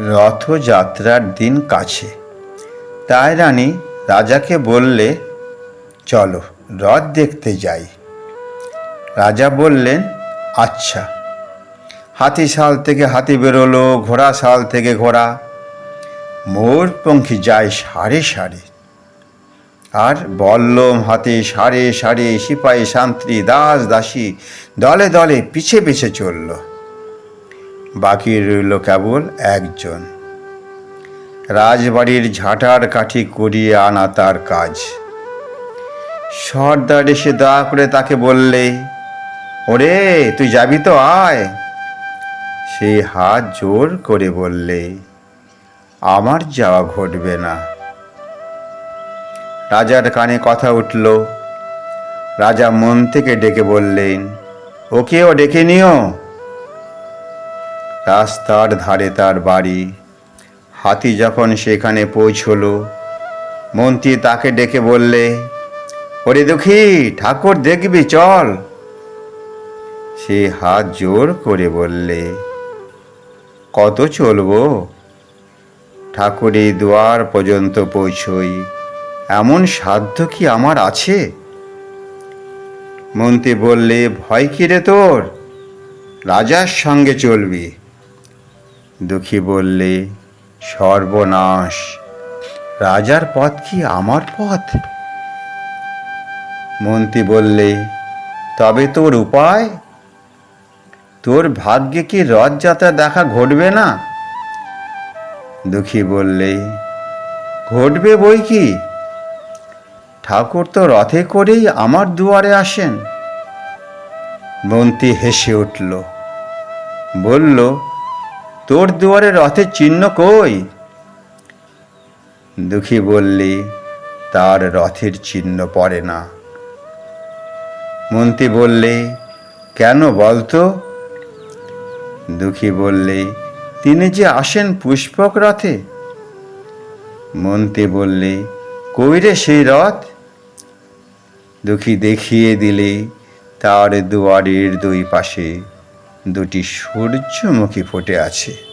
রথযাত্রার দিন কাছে। তাই রানী রাজাকে বললে, চলো, রথ দেখতে যাই। রাজা বললেন আচ্ছা। হাতি শাল থেকে হাতি বেরোলো, ঘোড়া শাল থেকে ঘোড়া। মোর পঙ্খী যায় সারে সারে। আর বল্লম হাতে সারে সারে, সিপাহী শান্ত্রী দাস দাসী দলে দলে পিছে পিছে চলল। বাকি রইল কেবল একজন। রাজবাড়ির ঝাঁটার কাঠি করিয়ে আনা তার কাজ। সর্দার এসে দয়া করে তাকে বললে, ওরে, তুই যাবি তো আয়। সে হাত জোর করে বললে, আমার যাওয়া ঘটবে না। রাজার কানে কথা উঠল। রাজা মন থেকে ডেকে বললেন, ওকেও ডেকে নিও। রাস্তার ধারে তার বাড়ি। হাতি যখন সেখানে পৌঁছল, মন্ত্রী তাকে ডেকে বললে, ওরে দুঃখী, ঠাকুর দেখবি, চল। সে হাত জোর করে বললে, কত চলবো? ঠাকুর দুয়ার পর্যন্ত পৌঁছই। এমন সাধ্য কি আমার আছে? মন্ত্রী বললে, ভয় কি রে তোর? রাজার সঙ্গে চলবি। দুঃখী বললে, সর্বনাশ। রাজার পথ কি আমার পথ? মন্ত্রী বললে, তবে তোর উপায়? তোর ভাগ্যে কি রথযাত্রা দেখা ঘটবে না? দুঃখী বললে, ঘটবে বই কি? ঠাকুর তো রথে করেই আমার দুয়ারে আসেন। মন্ত্রী হেসে উঠল, বলল তোর দুয়ারে রথের চিহ্ন কই? দুঃখী বললে, তার রথের চিহ্ন পড়ে না। মন্ত্রী বললে, কেন বলতো? দুঃখী বললে, তিনি যে আসেন পুষ্পক রথে। মন্ত্রী বললে কইরে সেই রথ? দুঃখী দেখিয়ে দিলে, তার দুয়ারের দুই পাশে। দুটি সূর্যমুখী ফুটে আছে।